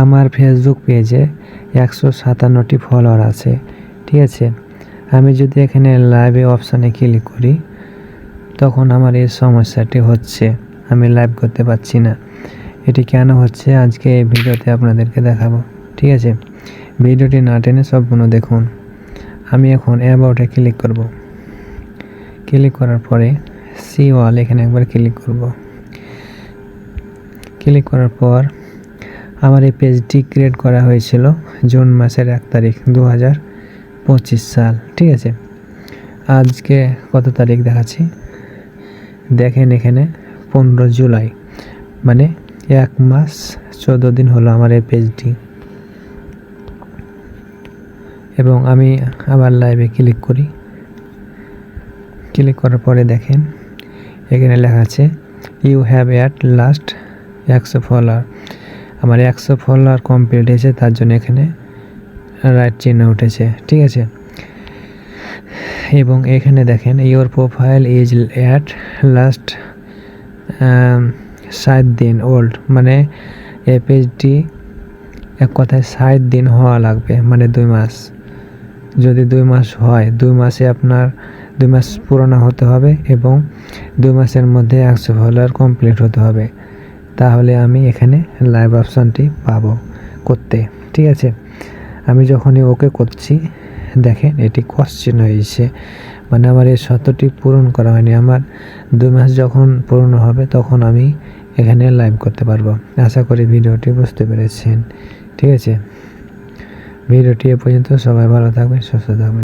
আমার ফেসবুক পেজে একশো সাতান্নটি ফলোয়ার আছে, ঠিক আছে? আমি যদি এখানে লাইভে অপশানে ক্লিক করি, তখন আমার এই সমস্যাটি হচ্ছে, আমি লাইভ করতে পারছি না। এটি কেন হচ্ছে? আজকে এই ভিডিওতে আপনাদেরকে দেখাবো, ঠিক আছে? ভিডিওটি না টেনে সম্পূর্ণ দেখুন। আমি এখন অ্যাবাউটে ক্লিক করব। ক্লিক করার পরে সি ওয়াল এখানে একবার ক্লিক করব। ক্লিক করার পর আমার এই পেজটি ক্রিয়েট করা হয়েছিল জুন মাসের এক তারিখ দু হাজার পঁচিশ সাল, ঠিক আছে? আজকে কত তারিখ দেখাচ্ছি? দেখেন এখানে পনেরো জুলাই মানে এক মাস চোদ্দ দিন হলো আমার এই পেজটি। এবং আমি আবার লাইভে ক্লিক করি। ক্লিক করার পরে দেখেন, এখানে লেখা আছে ইউ হ্যাভ অ্যাট লাস্ট একশো ফলোয়ার আমার একশো ফলোয়ার কমপ্লিট হয়েছে, তার জন্য এখানে রাইট চিহ্ন উঠেছে, ঠিক আছে? এবং এখানে দেখেন your profile is at last ষাট দিন ওল্ড মানে এই পেজটি এক কথায় ষাট দিন হওয়া লাগবে মানে দুই মাস। যদি দুই মাস হয়, দুই মাসে আপনার, দুই মাস পুরনো হতে হবে এবং দুই মাসের মধ্যে একশো ফলোয়ার কমপ্লিট হতে হবে। তাহলে আমি এখানে লাইভ অপশানটি পাবো করতে, ঠিক আছে? আমি যখনই ওকে করছি, দেখেন এটি কোশ্চেন হয়েছে। মানে আমার এই শতটি পূরণ করা হয়নি। আমার দুই মাস যখন পূরণ হবে, তখন আমি এখানে লাইভ করতে পারব। আশা করি ভিডিওটি বুঝতে পেরেছেন, ঠিক আছে? ভিডিওটি এ পর্যন্ত সবাই ভালো থাকবেন, সুস্থ থাকবেন।